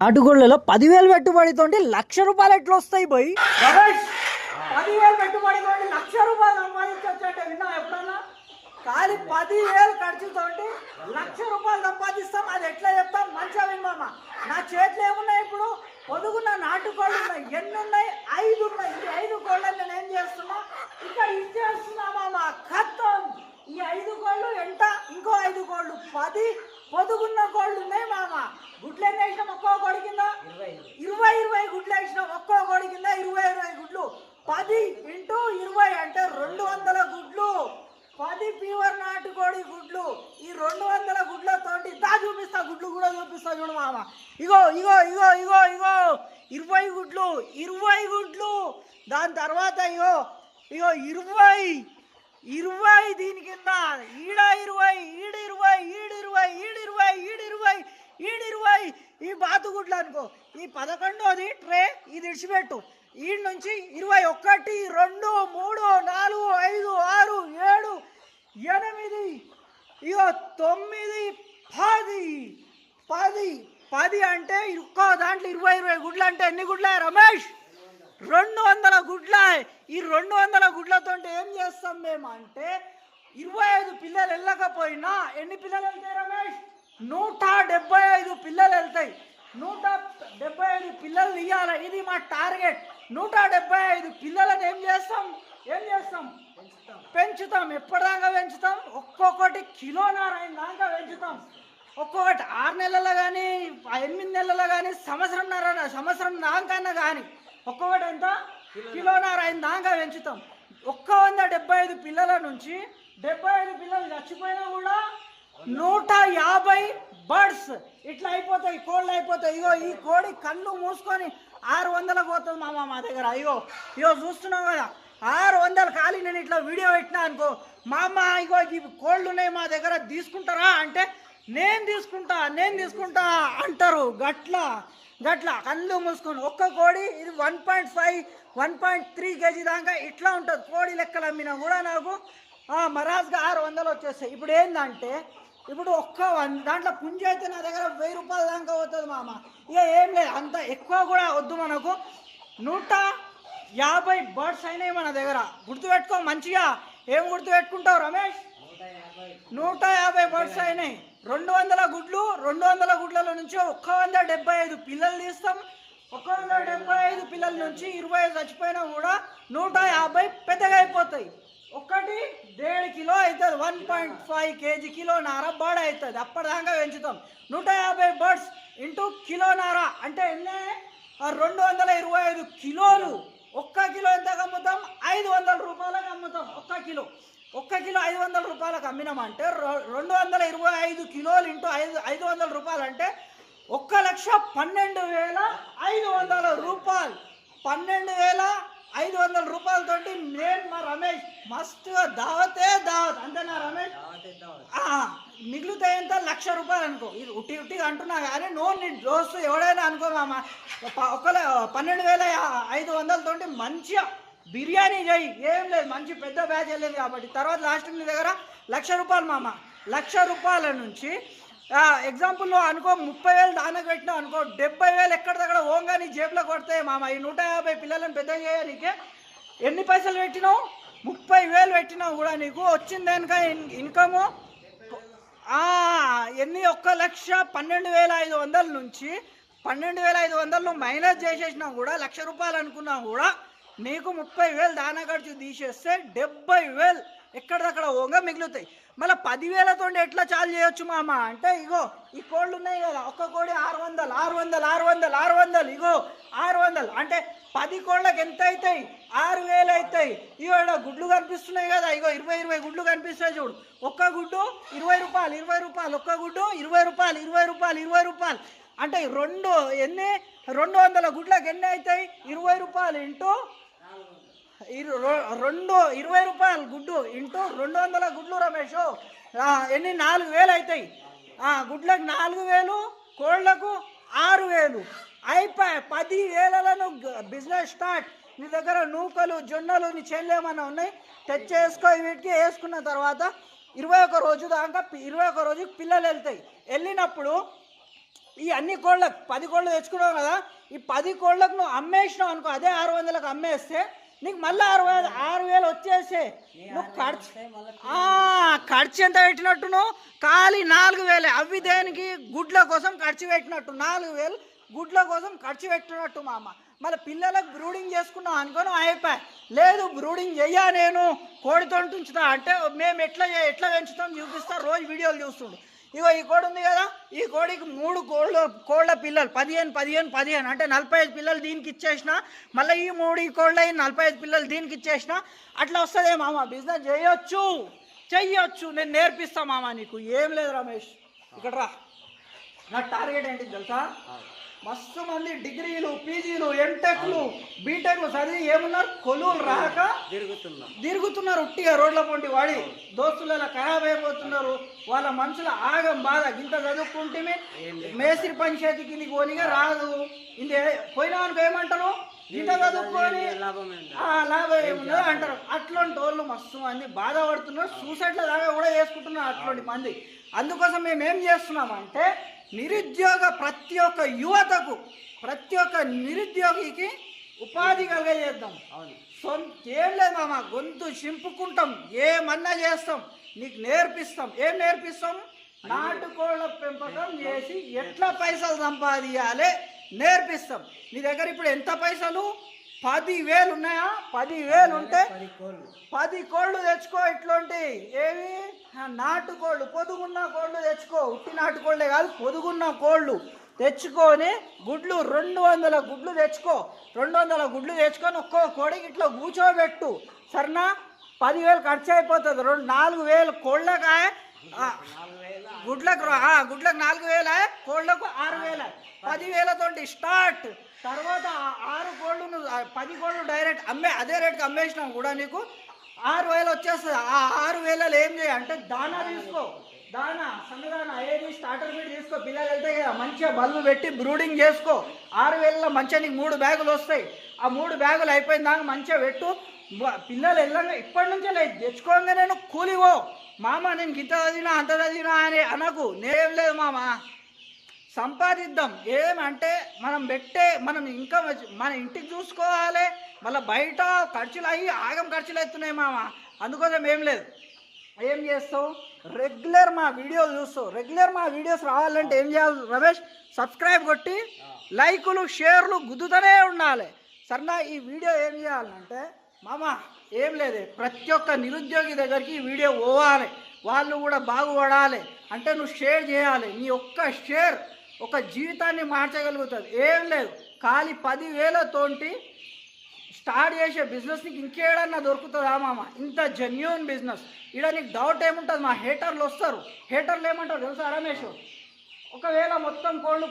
అటుగుళ్ళలో పదివేలు పెట్టుబడితో లక్ష రూపాయలు ఎట్లా వస్తాయి పోయి పదివేలు పెట్టుబడితోటి లక్ష రూపాయలు సంపాదించొచ్చంటే విన్నా ఎప్పుడన్నా? కానీ పదివేలు ఖర్చుతో లక్ష రూపాయలు సంపాదిస్తాం అది ఎట్లా చెప్తాం? మంచిగా విన్నామా నా చేతిలో ఏమున్నాయి ఇప్పుడు? పొదుగున్న నాటుకోళ్ళు ఉన్నాయి. ఎన్ని ఉన్నాయి? ఐదు ఉన్నాయి. ఈ ఐదు కోళ్ళని నేను ఏం చేస్తున్నా? ఇక్కడ ఇచ్చేస్తున్నా మామ. ఖతం. ఈ ఐదు కోళ్ళు ఎంత? ఇంకో ఐదు కోళ్ళు. పది పొదుగున్న కోళ్ళు ఉన్నాయి మామ. గుడ్లు ఎన్ని వేసినాం ఒక్కో కోడి కింద ఇరవై ఇరవై గుడ్లు వేసినాం ఒక్కో కోడి కింద ఇరవై ఇరవై గుడ్లు. పది ఇంటూ ఇరవై అంటే రెండు వందల గుడ్లు. పది ప్యూర్ నాటుకోడి గుడ్లు. ఈ రెండు వందల గుడ్లతోటి దా చూపిస్తా గుడ్లు కూడా చూపిస్తా చూడు మామ. ఇగో ఇగో ఇగో ఇగో ఇగో. ఇరవై గుడ్లు ఇరవై గుడ్లు. దాని తర్వాత ఇగో ఇగో ఇరవై ఇరవై దీని కింద. ఈడ ఇరవై ఈడ ఇరవై ఈడ ఇరవై ఈడ ఇరవై ఈడ ఇరవై ఈడ ఇరవై. ఈ బాతుగుడ్లు అనుకో. ఈ పదకొండోది ట్రే ఇది ఇడిచిపెట్టు ఈడ నుంచి ఇరవై ఒకటి రెండు మూడు నాలుగు ఐదు ఆరు ఏడు ఎనిమిది ఇగో తొమ్మిది పది పది పది అంటే ఇంకో దాంట్లో ఇరవై ఇరవై గుడ్లు అంటే ఎన్ని గుడ్లే రమేష్? రెండు వందల గుడ్ల ఈ రెండు వందల గుడ్లతో ఏం చేస్తాం మేము అంటే ఇరవై ఐదు పిల్లలు వెళ్ళకపోయినా ఎన్ని పిల్లలు వెళ్తాయి రమేష్? నూట డెబ్బై ఐదు పిల్లలు వెళ్తాయి. నూట డెబ్బై ఐదు పిల్లలు ఇవ్వాలి ఇది మా టార్గెట్. నూట డెబ్బై ఐదు పిల్లలను ఏం చేస్తాం? ఏం చేస్తాం? పెంచుతాం. ఎప్పటిదాకా పెంచుతాం? ఒక్కొక్కటి కిలోన్నర దాకా పెంచుతాం. ఒక్కొక్కటి ఆరు నెలల్లో కానీ ఎనిమిది నెలల్లో కానీ సంవత్సరంన్నర సంవత్సరం దాకన్నా కానీ ఒక్కొక్కటి ఎంత కిలోన్నర అయిన దాకా పెంచుతాం. ఒక్క వంద డెబ్బై ఐదు పిల్లల నుంచి డెబ్బై ఐదు పిల్లలు చచ్చిపోయినా కూడా నూట యాభై బర్డ్స్ ఇట్లా అయిపోతాయి కోళ్ళు అయిపోతాయి. ఇగో ఈ కోడి కళ్ళు మూసుకొని ఆరు వందలకు పోతుంది మామ మా దగ్గర. అయ్యో ఇగో చూస్తున్నావు కదా ఆరు వందలు ఖాళీ. నేను ఇట్లా వీడియో పెట్టినా అనుకో మా అమ్మ ఇగో ఈ కోళ్ళు ఉన్నాయి మా దగ్గర తీసుకుంటారా అంటే నేను తీసుకుంటా నేను తీసుకుంటా అంటారు. గట్ల గట్ల కళ్ళు మూసుకొని ఒక్క కోడి ఇది one point five one point three kg దాకా ఇట్లా ఉంటుంది. కోడి లెక్కలు అమ్మినా కూడా నాకు ఆ, మరాజ్గా ఆరు వందలు వచ్చేస్తాయి. ఇప్పుడు ఏంటంటే ఇప్పుడు ఒక్క వన్ దాంట్లో పుంజి అయితే నా దగ్గర వెయ్యి రూపాయల దాకా అవుతుంది మామ. ఇక ఏం లేదు అంత ఎక్కువ కూడా వద్దు మనకు. నూట యాభై బర్డ్స్ అయినాయి మన దగ్గర. గుర్తుపెట్టుకో మంచిగా. ఏం గుర్తుపెట్టుకుంటావు రమేష్? నూట యాభై బర్డ్స్ అయినాయి. రెండు వందల గుడ్లు రెండు వందల గుడ్ల నుంచి ఒక్క వంద డెబ్బై ఐదు పిల్లలు తీస్తాం. ఒక వంద డెబ్బై ఐదు పిల్లల నుంచి ఇరవై ఐదు చచ్చిపోయినా కూడా నూట యాభై పెద్దగా అయిపోతాయి. ఒకటి డేడు కిలో అవుతుంది. One point five kg kilo నార బర్డ్ అవుతుంది. అప్పటిదాకా పెంచుతాం. నూట యాభై బర్డ్స్ ఇంటూ కిలో నార అంటే ఎన్ని? రెండు వందల ఇరవై ఐదు కిలోలు. ఒక్క కిలో ఎంత అమ్ముతాం? ఐదు వందల రూపాయలకు అమ్ముతాం. ఒక్క కిలో. ఒక్క కిలో ఐదు వందల రూపాయలకు అమ్మినామంటే రొ- రెండు వందల ఇరవై ఐదు కిలోలు ఇంటూ ఐదు ఐదు వందల రూపాయలు అంటే ఒక్క లక్ష పన్నెండు వేల ఐదు వందల రూపాయలు. పన్నెండు వేల ఐదు వందల రూపాయలతోటి నేను మా రమేష్ మస్తుగా దావతే దావత్. అంతేనా రమేష్? ఆ, మిగులుతాయి ఎంత లక్ష రూపాయలు అనుకో. ఇది ఉట్టి ఉట్టిగా అంటున్నా కానీ నో నీ దోస్తు ఎవడైనా అనుకో మామ. ఒక పన్నెండు వేల ఐదు వందలతోటి మంచిగా బిర్యానీ చేయి. ఏం లేదు మంచి పెద్ద బ్యాచ్ వెళ్ళింది కాబట్టి. తర్వాత లాస్ట్ మీ దగ్గర లక్ష రూపాయలు మామ. లక్ష రూపాయల నుంచి ఎగ్జాంపుల్ అనుకో ముప్పై వేలు దానకు పెట్టినావు అనుకో డెబ్బై వేలు ఎక్కడ దగ్గర ఓంగా నీ జేబులో కొడతాయి మామ ఈ నూట యాభై పిల్లలను పెద్ద చేయడానికి ఎన్ని పైసలు పెట్టినావు? ముప్పై వేలు పెట్టినావు కూడా నీకు. వచ్చింది కనుక ఇన్కము ఎన్ని? ఒక్క లక్ష పన్నెండు వేల ఐదు వందల నుంచి పన్నెండు వేల ఐదు వందలు మైనస్ చేసేసినా కూడా లక్ష రూపాయలు అనుకున్నా కూడా నీకు ముప్పై వేలు దానా ఖర్చు తీసేస్తే డెబ్బై వేలు ఎక్కడిదక్కడ ఓంగా మిగులుతాయి. మళ్ళీ పదివేలతో ఎట్లా చాలు చేయొచ్చు మామ? అంటే ఇగో ఈ కోళ్ళు ఉన్నాయి కదా ఒక్క కోడి ఆరు వందలు ఆరు వందలు ఆరు వందలు ఆరు వందలు ఇగో ఆరు వందలు. అంటే పది కోళ్ళకి ఎంత అవుతాయి ఆరు వేలు అవుతాయి ఇగో గుడ్లు కనిపిస్తున్నాయి కదా ఇగో ఇరవై ఇరవై గుడ్లు కనిపిస్తాయి చూడు. ఒక్క గుడ్డు ఇరవై రూపాయలు ఇరవై రూపాయలు ఒక్క గుడ్డు ఇరవై రూపాయలు ఇరవై రూపాయలు ఇరవై రూపాయలు. అంటే రెండు ఎన్ని? రెండు వందల గుడ్లకు ఎన్ని అవుతాయి ఇరవై రూపాయలు ఇంటూ రెండు ఇరవై రూపాయలు గుడ్డు ఇంటూ రెండు వందల గుడ్లు రమేష్. ఎన్ని? నాలుగు వేలు అవుతాయి గుడ్లకు నాలుగు వేలు కోళ్ళకు ఆరు వేలు. అయిపోయి పది వేలలను బిజినెస్ స్టార్ట్ నీ దగ్గర నూకలు జొన్నలు నీ చెల్లు ఉన్నాయి ఉన్నాయి? చేసుకో వీటికి వేసుకున్న తర్వాత ఇరవై ఒక రోజు దాకా ఇరవై ఒక రోజుకి పిల్లలు వెళ్తాయి. వెళ్ళినప్పుడు ఈ అన్ని కోళ్ళకు పది కోళ్ళు తెచ్చుకున్నావు కదా ఈ పది కోళ్ళకు నువ్వు అమ్మేసినావు అనుకో అదే ఆరు వందలకు అమ్మేస్తే నీకు మళ్ళీ ఆరు వేలు ఆరు వేలు వచ్చేసే. నువ్వు ఖర్చు ఖర్చు ఎంత పెట్టినట్టు నువ్వు ఖాళీ నాలుగు వేలే. అవి దేనికి? గుడ్ల కోసం ఖర్చు పెట్టినట్టు. నాలుగు వేలు గుడ్ల కోసం ఖర్చు పెట్టినట్టు మామ. మళ్ళీ పిల్లలకు బ్రూడింగ్ చేసుకున్నాం అనుకోను అయిపోయి. లేదు బ్రూడింగ్ చెయ్యా నేను. కోడితో ఉంచుతా అంటే మేము ఎట్లా ఎట్లా పెంచుతాం చూపిస్తా. రోజు వీడియోలు చూస్తుండు. ఇగో ఈ కోడి ఉంది కదా ఈ కోడికి మూడు కోళ్ళ కోళ్ళ పిల్లలు పదిహేను పదిహేను పదిహేను అంటే నలభై ఐదు పిల్లలు దీనికి ఇచ్చేసిన మళ్ళీ ఈ మూడు ఈ కోళ్ళ నలభై ఐదు పిల్లలు దీనికి ఇచ్చేసిన అట్లా వస్తుందే మామ బిజినెస్ చేయొచ్చు చెయ్యొచ్చు నేను నేర్పిస్తా మామ నీకు ఏం లేదు రమేష్. ఇక్కడ రా. నా టార్గెట్ ఏంటి తెలుసా? మస్తు మంది డిగ్రీలు పీజీలు ఎంటెక్లు బీటెక్లు చదివి ఏమున్నారు? కొలువులు రాక తిరుగుతున్నా. తిరుగుతున్నారు. ఉట్టిగా రోడ్ల పొంటి వాడి దోస్తుల ఖరాబ్ అయిపోతున్నారు వాళ్ళ మనుషుల ఆగం బాధ. ఇంత చదువుకుంటే మేస్త్రి పంచాయతీ కిందికి పోనీగా రాదు. ఇది పోయినామనుకో ఏమంటారు? ఇంత చదువుకొని లాభం ఏమున్నదో అంటారు. అట్లాంటి వాళ్ళు మస్తు మంది బాధపడుతున్నారు. సూసైడ్ల దాకా కూడా చేసుకుంటున్నారు అట్లాంటి మంది. అందుకోసం మేము ఏం చేస్తున్నామంటే నిరుద్యోగ ప్రతి ఒక్క యువతకు ప్రతి ఒక్క నిరుద్యోగికి ఉపాధి కలగజేద్దాం. అవును. సొంత ఏం లేదు మామ గొంతు చింపుకుంటాం. ఏమన్నా చేస్తాం. నీకు నేర్పిస్తాం. ఏం నేర్పిస్తాం? నాటుకోళ్ళ పెంపకం చేసి ఎట్లా పైసలు సంపాదించాలి నేర్పిస్తాం. నీ దగ్గర ఇప్పుడు ఎంత పైసలు? పది వేలు ఉన్నాయా? పది వేలు ఉంటే పది కోళ్ళు. తెచ్చుకో ఇట్లాంటి. ఏవి నాటుకోళ్ళు పొదుగున్న కోళ్ళు తెచ్చుకో. ఉట్టి నాటుకోళ్ళే కాదు పొదుగున్న కోళ్ళు తెచ్చుకొని గుడ్లు రెండు వందల గుడ్లు తెచ్చుకో. రెండు వందల గుడ్లు తెచ్చుకొని ఒక్కో కోడికి ఇట్లా కూర్చోబెట్టు. సరేనా? పదివేలు ఖర్చు అయిపోతుంది. రెండు నాలుగు వేలు కోళ్ళకాయ. గుడ్లకు గుడ్లకు నాలుగు వేల కోళ్ళకు ఆరు వేల. పదివేలతోటి స్టార్ట్. తర్వాత ఆరు కోళ్ళు పది కోళ్ళు డైరెక్ట్ అమ్మే అదే రేట్కి అమ్మేసినాం కూడా నీకు. ఆరు వేలు వచ్చేస్తుంది. ఆ ఆరు వేలలో ఏం చేయ అంటే దానా తీసుకో. దానా సన్నదానా ఏది? స్టార్టర్ ఫీడ్ తీసుకో. పిల్లలు వెళ్తే కదా మంచిగా బల్లు పెట్టి బ్రూడింగ్ చేసుకో. ఆరు వేలలో మంచిగా నీకు మూడు బ్యాగులు వస్తాయి. ఆ మూడు బ్యాగులు అయిపోయిన దాకా మంచిగా పెట్టు. పిల్లలు వెళ్ళంగా ఇప్పటి నుంచే లేదు తెచ్చుకోగా నేను కూలివో మామ నేను గింత చదివినా అంత చదివినా అని అనకు. నేనేం లేదు మామ. సంపాదిద్దాం. ఏమంటే మనం పెట్టే మనం ఇంకా మన ఇంటికి చూసుకోవాలి. మళ్ళీ బయట ఖర్చులు అయ్యి ఆగం ఖర్చులు అవుతున్నాయి మామ. అందుకోసం ఏం లేదు. ఏం చేస్తావు? రెగ్యులర్ మా వీడియోలు చూస్తావు. రెగ్యులర్ మా వీడియోస్ రావాలంటే ఏం చేయాలి రమేష్? సబ్స్క్రైబ్ కొట్టి లైకులు షేర్లు గుద్దుతూనే ఉండాలి. సరేనా ఈ వీడియో ఏం చేయాలంటే మామ ఏం లేదు. ప్రతి ఒక్క నిరుద్యోగి దగ్గరికి ఈ వీడియో పోవాలి. వాళ్ళు కూడా బాగుపడాలి. అంటే నువ్వు షేర్ చేయాలి. నీ ఒక్క షేర్ ఒక జీవితాన్ని మార్చగలుగుతుంది. ఏం లేదు. ఖాళీ పదివేలతోటి స్టార్ట్ చేసే బిజినెస్ నీకు ఇంకేడన్నా దొరుకుతుందా మామ? ఇంత జెన్యున్ బిజినెస్. ఇక్కడ నీకు డౌట్ ఏముంటుంది? మా హేటర్లు వస్తారు. హేటర్లు ఏమంటారు తెలుసా రమేష్? ఒకవేళ మొత్తం కోళ్ళు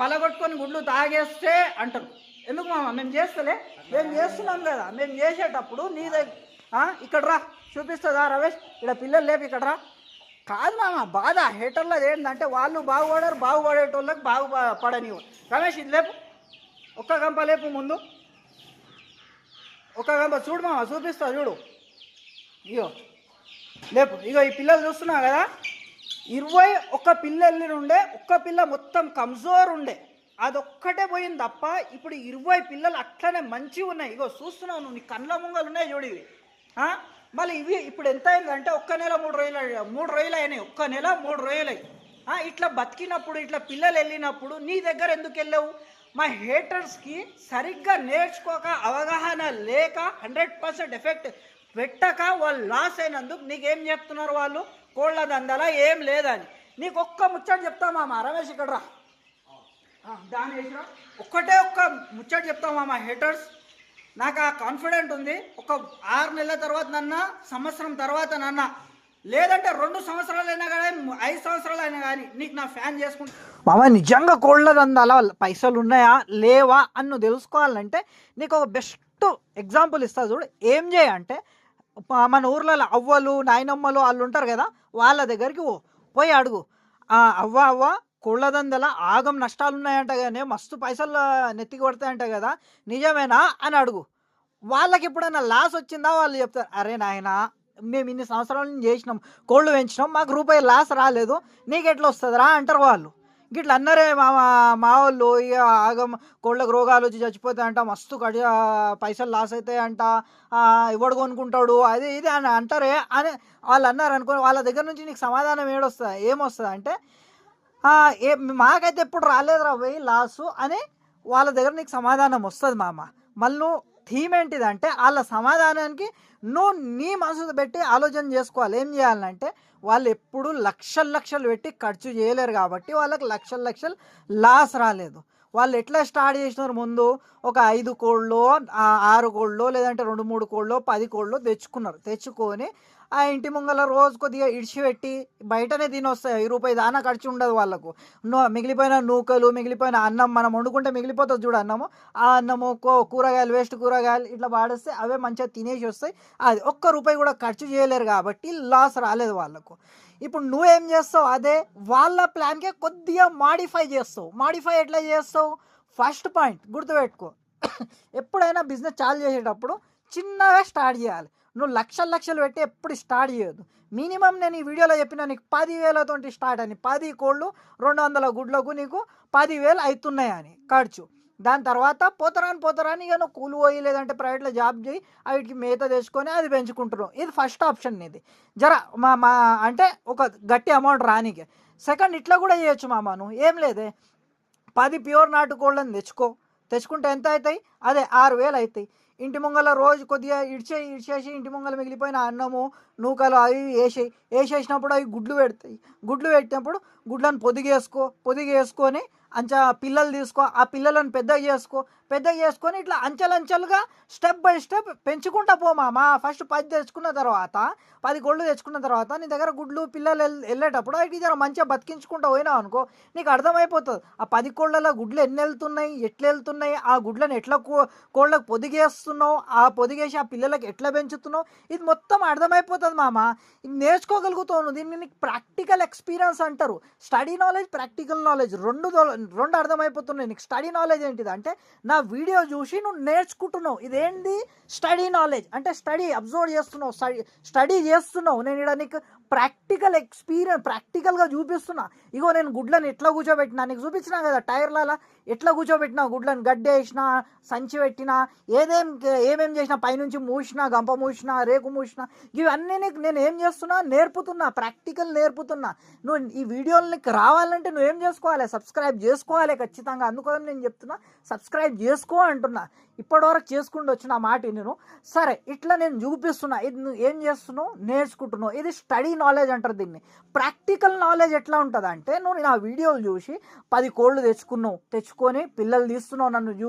పలగొట్టుకొని గుడ్లు తాగేస్తే అంటారు. ఎందుకు మామ? మేము చేస్తలే. మేము చేస్తున్నాం కదా. మేము చేసేటప్పుడు నీ దగ్గర ఇక్కడ రా. చూపిస్తుందా రమేష్? ఇక్కడ పిల్లలు లేపు ఇక్కడ రా. కాదు మామ బాధ. హేటర్లో ఏంటంటే వాళ్ళు బాగుపడరు బాగుపడేటోళ్ళకి బాగుపడనివ్వు రమేష్ ఇది లేపు. ఒక్క గంప లేపు ముందు. ఒక గంప చూడు మామ చూపిస్తా చూడు. ఇగో. లేపు. ఇగో ఈ పిల్లలు చూస్తున్నావు కదా. ఇరవై ఒక్క పిల్లల్ని ఉండే ఒక్క పిల్ల మొత్తం కమ్జోర్ ఉండే. అదొక్కటే పోయింది తప్ప ఇప్పుడు ఇరవై పిల్లలు అట్లనే మంచిగా ఉన్నాయి. ఇగో చూస్తున్నావు నువ్వు నీ కళ్ళ ముంగలు ఉన్నాయి చూడు ఇవి. మళ్ళీ ఇవి ఇప్పుడు ఎంత అయిందంటే ఒక్క నెల మూడు రోజులు మూడు రోజులు అయినాయి. ఒక్క నెల మూడు రోజులు అయ్యి ఆ, ఇట్లా బతికినప్పుడు ఇట్లా పిల్లలు వెళ్ళినప్పుడు నీ దగ్గర ఎందుకు వెళ్ళావు? మా హేటర్స్కి సరిగ్గా నేర్చుకోక అవగాహన లేక హండ్రెడ్ పర్సెంట్ ఎఫెక్ట్ పెట్టక వాళ్ళు లాస్ అయినందుకు నీకేం చెప్తున్నారు వాళ్ళు? కోళ్ళ దందలా ఏం లేదని. నీకు ఒక్క ముచ్చట చెప్తా మా రమేష్ ఇక్కడ రా. దాని వేసిరా. ఒక్కటే ఒక్క ముచ్చట చెప్తాం మామ హేటర్స్ నాకు ఆ కాన్ఫిడెంట్ ఉంది. ఒక ఆరు నెలల తర్వాత నన్న సంవత్సరం తర్వాత నాన్న లేదంటే రెండు సంవత్సరాలు అయినా కానీ ఐదు సంవత్సరాలు అయినా కానీ నీకు నా ఫ్యాన్ చేసుకుంటా. మామ నిజంగా కోళ్ళ దందాల పైసలు ఉన్నాయా లేవా అన్ను తెలుసుకోవాలంటే నీకు ఒక బెస్ట్ ఎగ్జాంపుల్ ఇస్తా చూడు. ఏం చేయంటే మన ఊర్లలో అవ్వలు నాయనమ్మలు వాళ్ళు ఉంటారు కదా వాళ్ళ దగ్గరికి పోయి అడుగు. అవ్వ అవ్వ కోళ్ళదందల ఆగం నష్టాలున్నాయంట కానీ మస్తు పైసలు నెత్తికి పడతాయంట కదా నిజమేనా అని అడుగు. వాళ్ళకి ఎప్పుడైనా లాస్ వచ్చిందా వాళ్ళు చెప్తారు అరే నాయనా మేము ఇన్ని సంవత్సరాల నుంచి చేసినాం కోళ్ళు పెంచినాం మాకు రూపాయి లాస్ రాలేదు నీకు ఎట్లా వస్తుందిరా అంటారు వాళ్ళు. గిట్ల అన్నారే మా మా- వాళ్ళు ఇక ఆగం కోళ్ళకు రోగాలు వచ్చి చచ్చిపోతాయంట మస్తు కడి పైసలు లాస్ అవుతాయంట అంట ఎవడు కొనుక్కుంటాడు అది ఇది అని అంటారే అని వాళ్ళు అన్నారు అనుకో వాళ్ళ దగ్గర నుంచి నీకు సమాధానం ఏడొస్తుంది ఏమొస్తుంది అంటే ఏ మాకైతే ఎప్పుడు రాలేదురా పోయి లాసు అని వాళ్ళ దగ్గర నీకు సమాధానం వస్తుంది మామ. మళ్ళీ నువ్వు థీమ్ ఏంటిదంటే వాళ్ళ సమాధానానికి నువ్వు నీ మనసు పెట్టి ఆలోచన చేసుకోవాలి. ఏం చేయాలంటే వాళ్ళు ఎప్పుడు లక్షలు లక్షలు పెట్టి ఖర్చు చేయలేరు కాబట్టి వాళ్ళకి లక్షలు లక్షలు లాస్ రాలేదు. వాళ్ళు ఎట్లా స్టార్ట్ చేసినారు ముందు? ఒక ఐదు కోళ్ళు ఆరు కోళ్ళు లేదంటే రెండు మూడు కోళ్ళు పది కోళ్ళు తెచ్చుకున్నారు. తెచ్చుకొని ఆ ఇంటి ముంగల రోజు కొద్దిగా ఇడిచిపెట్టి బయటనే తినొస్తాయి. ఐదు రూపాయి దానా ఖర్చు ఉండదు వాళ్ళకు. మిగిలిపోయిన నూకలు మిగిలిపోయిన అన్నం మనం వండుకుంటే మిగిలిపోతుంది చూడు అన్నము. ఆ అన్నము కూరగాయలు వేస్ట్ కూరగాయలు ఇట్లా వాడేస్తే అవే మంచిగా తినేసి వస్తాయి. అది ఒక్క రూపాయి కూడా ఖర్చు చేయలేరు కాబట్టి లాస్ రాలేదు వాళ్ళకు. ఇప్పుడు నువ్వేం చేస్తావు? అదే వాళ్ళ ప్లాన్కే కొద్దిగా మాడిఫై చేస్తావు. మాడిఫై ఎట్లా చేస్తావు? ఫస్ట్ పాయింట్ గుర్తుపెట్టుకో. ఎప్పుడైనా బిజినెస్ చాలు చేసేటప్పుడు చిన్నగా స్టార్ట్ చేయాలి. నువ్వు లక్షలు లక్షలు పెట్టి ఎప్పుడు స్టార్ట్ చేయొద్దు. మినిమం నేను ఈ వీడియోలో చెప్పిన నీకు పదివేలతో స్టార్ట్ అని. పది కోళ్ళు రెండు వందల గుడ్లకు నీకు పదివేలు అవుతున్నాయి అని ఖర్చు. దాని తర్వాత పోతరాని పోతరాని ఇక నువ్వు కూలి పోయి లేదంటే ప్రైవేట్లో జాబ్ చేయి వాటికి మేత తెచ్చుకొని అది పెంచుకుంటున్నావు. ఇది ఫస్ట్ ఆప్షన్ ఇది జర మా మా అంటే ఒక గట్టి అమౌంట్ రానికి సెకండ్ ఇట్లా కూడా చేయొచ్చు మామ నువ్వు. ఏం లేదే. పది ప్యూర్ నాటుకోళ్ళని తెచ్చుకో. తెచ్చుకుంటే ఎంత అవుతాయి? అదే ఆరు వేలు అవుతాయి. ఇంటి ముంగల రోజు కొద్దిగా ఇడిచే ఇడిచేసి ఇంటి ముంగల మిగిలిపోయిన అన్నము నూకలు అవి వేసేయి వేసేసినప్పుడు అవి గుడ్లు పెడతాయి. గుడ్లు పెట్టినప్పుడు గుడ్లను పొదిగేసుకో పొదిగేసుకొని అంచా పిల్లలు తీసుకో ఆ పిల్లలను పెద్దగా చేసుకో పెద్దగా చేసుకొని ఇట్లా అంచెలంచెలుగా స్టెప్ బై స్టెప్ పెంచుకుంటా పోమామా ఫస్ట్ పది తెచ్చుకున్న తర్వాత పది గొళ్ళు తెచ్చుకున్న తర్వాత నీ దగ్గర గుడ్లు పిల్లలు వెళ్ళేటప్పుడు అవి జర మంచిగా బతికించుకుంటా పోయినావు అనుకో నీకు అర్థమైపోతుంది. ఆ పది కోళ్ళలో గుడ్లు ఎన్ని వెళ్తున్నాయి ఎట్లా వెళ్తున్నాయి ఆ గుడ్లను ఎట్లా కో కోళ్ళకు పొదిగేస్తున్నావు ఆ పొదిగేసి ఆ పిల్లలకి ఎట్లా పెంచుతున్నావు ఇది మొత్తం అర్థమైపోతుంది. మామ? ఇది దీన్ని నీకు ప్రాక్టికల్ ఎక్స్పీరియన్స్ అంటారు. స్టడీ నాలెడ్జ్ ప్రాక్టికల్ నాలెడ్జ్ రెండు రెండు అర్థమైపోతున్నాయి. నీకు స్టడీ నాలెడ్జ్ ఏంటిది అంటే నా వీడియో చూసి నువ్వు నేర్చుకుంటున్నావు. ఇదేంటి స్టడీ నాలెడ్జ్. అంటే స్టడీ అబ్జర్వ్ చేస్తున్నావు. స్టడీ స్టడీ చేస్తున్నావు. నేను ఇక్కడ నీకు ప్రాక్టికల్ ఎక్స్పీరియన్స్ ప్రాక్టికల్గా చూపిస్తున్నా. ఇగో నేను గుడ్లను ఎట్లా కూర్చోబెట్టినా నీకు చూపించినా కదా టైర్లలో? ఎట్లా కూర్చోబెట్టినా గుడ్లను గడ్డి వేసినా సంచి పెట్టినా ఏదేం ఏమేం చేసినా పైనుంచి మూసినా గంప మూసినా రేకు మూసినా ఇవన్నీ నీకు నేను ఏం చేస్తున్నా నేర్పుతున్నా ప్రాక్టికల్ నేర్పుతున్నా. నువ్వు ఈ వీడియోలు నీకు రావాలంటే నువ్వేం చేసుకోవాలి? సబ్స్క్రైబ్ చేసుకోవాలి ఖచ్చితంగా. అందుకోసం నేను చెప్తున్నా సబ్స్క్రైబ్ చేసుకో అంటున్నా. ఇప్పటివరకు చేసుకుంటూ వచ్చిన మాట నేను సరే ఇట్లా నేను చూపిస్తున్నా. ఇది నువ్వు ఏం చేస్తున్నావు? నేర్చుకుంటున్నావు. ఇది స్టడీ నాలెడ్జ్ అంటారు దీన్ని. ప్రాక్టికల్ నాలెడ్జ్ ఎట్లా ఉంటుంది అంటే నువ్వు నా వీడియోలు చూసి పది కోళ్ళు తెచ్చుకున్నావు తెచ్చుకొని పిల్లలు తీస్తున్నావు నన్ను చూ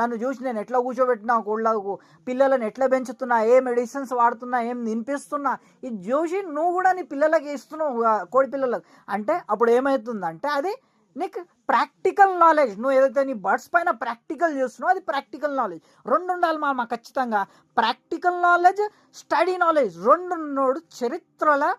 నన్ను చూసి నేను ఎట్లా కూర్చోబెట్టినా కోళ్ళకు పిల్లలను ఎట్లా పెంచుతున్నా ఏ మెడిసిన్స్ వాడుతున్నా ఏం తినిపిస్తున్నా ఇది చూసి నువ్వు కూడా నీ పిల్లలకి ఇస్తున్నావు కోడి పిల్లలకు. అంటే అప్పుడు ఏమవుతుందంటే అది నీకు ప్రాక్టికల్ నాలెడ్జ్. నువ్వు ఏదైతే నీ బర్డ్స్ పైన ప్రాక్టికల్ చేస్తున్నావు అది ప్రాక్టికల్ నాలెడ్జ్. రెండు ఉండాలి మా ఖచ్చితంగా. Practical knowledge study knowledge. రెండు ఉన్నోడు చరిత్రలో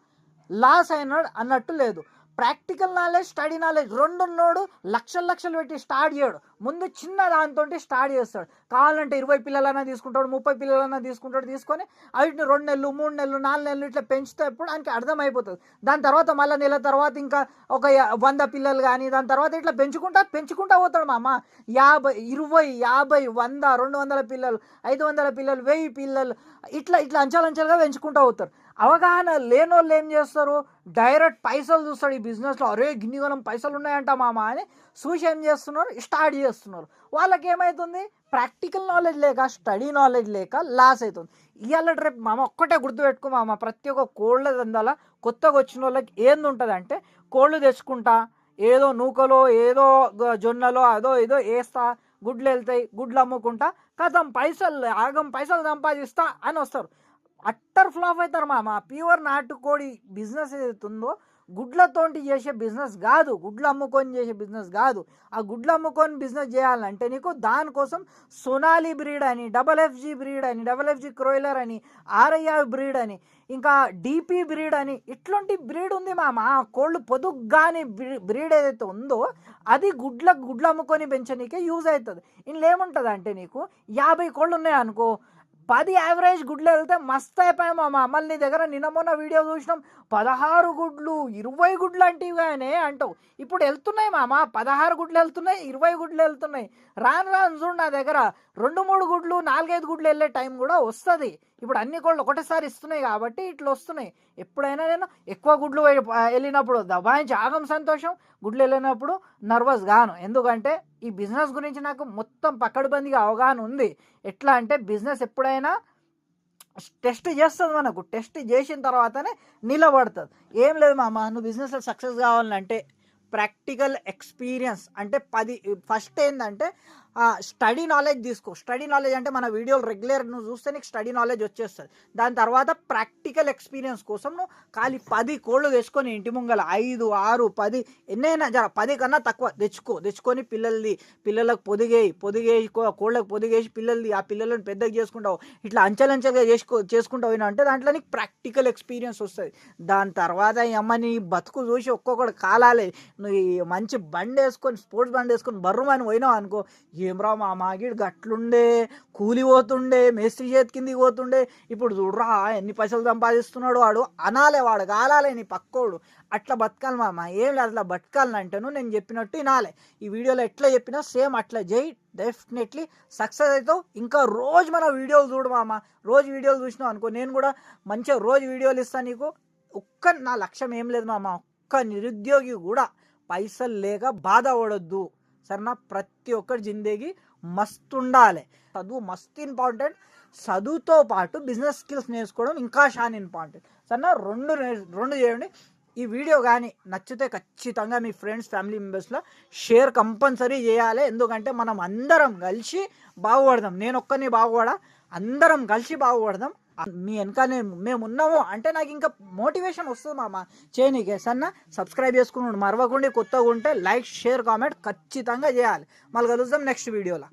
లాస్ అయినాడు అన్నట్టు లేదు. ప్రాక్టికల్ నాలెడ్జ్ స్టడీ నాలెడ్జ్ రెండు నోడు లక్షలు లక్షలు పెట్టి స్టార్ట్ చేయడు. ముందు చిన్న దాంతో స్టార్ట్ చేస్తాడు. కావాలంటే ఇరవై పిల్లలైనా తీసుకుంటాడు ముప్పై పిల్లలైనా తీసుకుంటాడు తీసుకొని వాటిని రెండు నెలలు మూడు నెలలు నాలుగు నెలలు ఇట్లా పెంచుతేప్పుడు ఆయనకి అర్థమైపోతుంది. దాని తర్వాత మళ్ళీ నెల తర్వాత ఇంకా ఒక వంద పిల్లలు కానీ దాని తర్వాత ఇట్లా పెంచుకుంటా పెంచుకుంటా పోతాడు మామ యాభై ఇరవై యాభై వంద రెండు వందల పిల్లలు ఐదు వందల పిల్లలు వెయ్యి పిల్లలు ఇట్లా ఇట్లా అంచెలంచెలుగా పెంచుకుంటూ పోతారు అవగాహన లేనోళ్ళు ఏం చేస్తారు? డైరెక్ట్ పైసలు చూస్తాడు ఈ బిజినెస్లో. అరే గిన్నిగనం పైసలు ఉన్నాయంట మామ అని చూసి ఏం చేస్తున్నారు? స్టార్ట్ చేస్తున్నారు. వాళ్ళకి ఏమవుతుంది ప్రాక్టికల్ నాలెడ్జ్ లేక స్టడీ నాలెడ్జ్ లేక లాస్ అవుతుంది. ఇవాళ రేపు మామ ఒక్కటే గుర్తుపెట్టుకో మామ. ప్రతి ఒక్క కోళ్ళ దందాల కొత్తగా వచ్చిన వాళ్ళకి ఏంది ఉంటుంది అంటే కోళ్ళు తెచ్చుకుంటా ఏదో నూకలో ఏదో జొన్నలో అదో ఏదో వేస్తా గుడ్లు వెళ్తాయి గుడ్లు అమ్ముకుంటా కథం పైసలు ఆగం పైసలు సంపాదిస్తా అని వస్తారు. అట్టర్ ఫ్లాప్ అవుతారు. మామ ప్యూర్ నాటుకోడి బిజినెస్ ఏదైతే ఉందో గుడ్లతోటి చేసే బిజినెస్ కాదు. గుడ్లు అమ్ముకొని చేసే బిజినెస్ కాదు. ఆ గుడ్లు అమ్ముకొని బిజినెస్ చేయాలంటే నీకు దానికోసం సొనాలి బ్రీడ్ అని డబల్ ఎఫ్జీ బ్రీడ్ అని డబల్ ఎఫ్జీ క్రోయిలర్ అని ఆర్ఐఆర్ బ్రీడ్ అని ఇంకా డీపీ బ్రీడ్ అని ఇట్లాంటి బ్రీడ్ ఉంది మామ కోళ్ళు పొదుగ్గాని బ్రీడ్ ఏదైతే ఉందో అది గుడ్ల గుడ్లు అమ్ముకొని పెంచనీకే యూజ్ అవుతుంది. ఇందులో ఏముంటుంది అంటే నీకు యాభై కోళ్ళు ఉన్నాయి అనుకో పది యావరేజ్ గుడ్లు వెళ్తే మస్తు అయిపోయాయి మా మళ్ళీ దగ్గర. నిన్న మొన్న వీడియో చూసినాం. పదహారు గుడ్లు ఇరవై గుడ్లు అంటివిగానే అంటావు. ఇప్పుడు వెళ్తున్నాయి మామ పదహారు గుడ్లు వెళ్తున్నాయి ఇరవై గుడ్లు వెళ్తున్నాయి. రాను రాను చూడు నా దగ్గర. రెండు మూడు గుడ్లు నాలుగైదు గుడ్లు వెళ్ళే టైం కూడా వస్తుంది. ఇప్పుడు అన్ని కోళ్ళు ఒకటేసారి ఇస్తున్నాయి కాబట్టి ఇట్లా వస్తున్నాయి. ఎప్పుడైనా నేను ఎక్కువ గుడ్లు వెళ్ళినప్పుడు దబాయించి ఆగం సంతోషం. గుడ్లు వెళ్ళినప్పుడు నర్వస్ గాను. ఎందుకంటే ఈ బిజినెస్ గురించి నాకు మొత్తం పక్కడుబందిగా అవగాహన ఉంది. ఎట్లా అంటే బిజినెస్ ఎప్పుడైనా టెస్ట్ చేస్తుంది మనకు. టెస్ట్ చేసిన తర్వాతనే నిలబడుతుంది. ఏం లేదు మామ నువ్వు బిజినెస్లో సక్సెస్ కావాలంటే ప్రాక్టికల్ ఎక్స్పీరియన్స్ అంటే పది ఫస్ట్ ఏంటంటే స్టడీ నాలెడ్జ్ తీసుకో. స్టడీ నాలెడ్జ్ అంటే మన వీడియోలు రెగ్యులర్ నువ్వు చూస్తే నీకు స్టడీ నాలెడ్జ్ వచ్చేస్తుంది. దాని తర్వాత ప్రాక్టికల్ ఎక్స్పీరియన్స్ కోసం నువ్వు ఖాళీ పది కోళ్ళు తెచ్చుకొని ఇంటి ముంగల ఐదు ఆరు పది ఎన్నైనా జర పది కన్నా తక్కువ తెచ్చుకో. తెచ్చుకొని పిల్లలది పిల్లలకు పొదిగేయి పొదిగేసి కో- కోళ్ళకు పొదిగేసి పిల్లలది ఆ పిల్లలను పెద్దగా చేసుకుంటావు ఇట్లా అంచెలంచెలుగా చేసుకో చేసుకుంటావు అంటే దాంట్లో నీకు ప్రాక్టికల్ ఎక్స్పీరియన్స్ వస్తుంది. దాని తర్వాత ఈ అమ్మ నీ బతుకు చూసి ఒక్కొక్కడు కాలాలి. నువ్వు మంచి బండి వేసుకొని స్పోర్ట్స్ బండి వేసుకొని బర్రుమని పోయినావు అనుకో ఏమ్రా మా మాగిడు గట్లుండే కూలి పోతుండే మేస్త్రి చేతి కిందికి పోతుండే. ఇప్పుడు చూడరా ఎన్ని పైసలు సంపాదిస్తున్నాడు వాడు? అనాలే వాడు కాలాలే నీ పక్కోడు. అట్లా బతకాలి మామ ఏం లేదు అట్లా బతకాలంటేను నేను చెప్పినట్టు వినాలే. ఈ వీడియోలో ఎట్లా చెప్పినా సేమ్ అట్లా చేయి డెఫినెట్లీ సక్సెస్ అవుతావు ఇంకా రోజు మన వీడియోలు చూడు మామ. రోజు వీడియోలు చూసినావు అనుకో నేను కూడా మంచిగా రోజు వీడియోలు ఇస్తాను నీకు. ఒక్క నా లక్ష్యం ఏం లేదు మామ ఒక్క నిరుద్యోగి కూడా పైసలు లేక బాధ పడొద్దు సరేనా ప్రతి ఒక్కరి జిందగీ మస్తు ఉండాలి చదువు మస్తు ఇంపార్టెంట్ చదువుతో పాటు బిజినెస్ స్కిల్స్ నేర్చుకోవడం ఇంకా చాలా ఇంపార్టెంట్ సరేనా రెండు రెండు చేయండి. ఈ వీడియో కానీ నచ్చితే ఖచ్చితంగా మీ ఫ్రెండ్స్ ఫ్యామిలీ మెంబర్స్లో షేర్ కంపల్సరీ చేయాలి. ఎందుకంటే మనం అందరం కలిసి బాగుపడదాం. నేను ఒక్కరిని బాగుపడా అందరం కలిసి బాగుపడదాం. మీ వెనకాలే మేము ఉన్నాము అంటే నాకు ఇంకా మోటివేషన్ వస్తుంది మామ. చేయనీకే సన్న సబ్స్క్రైబ్ చేసుకుని మరవకుండా కొత్తగా ఉంటే లైక్ షేర్ కామెంట్ ఖచ్చితంగా చేయాలి. మళ్ళీ కలుద్దాం నెక్స్ట్ వీడియోలో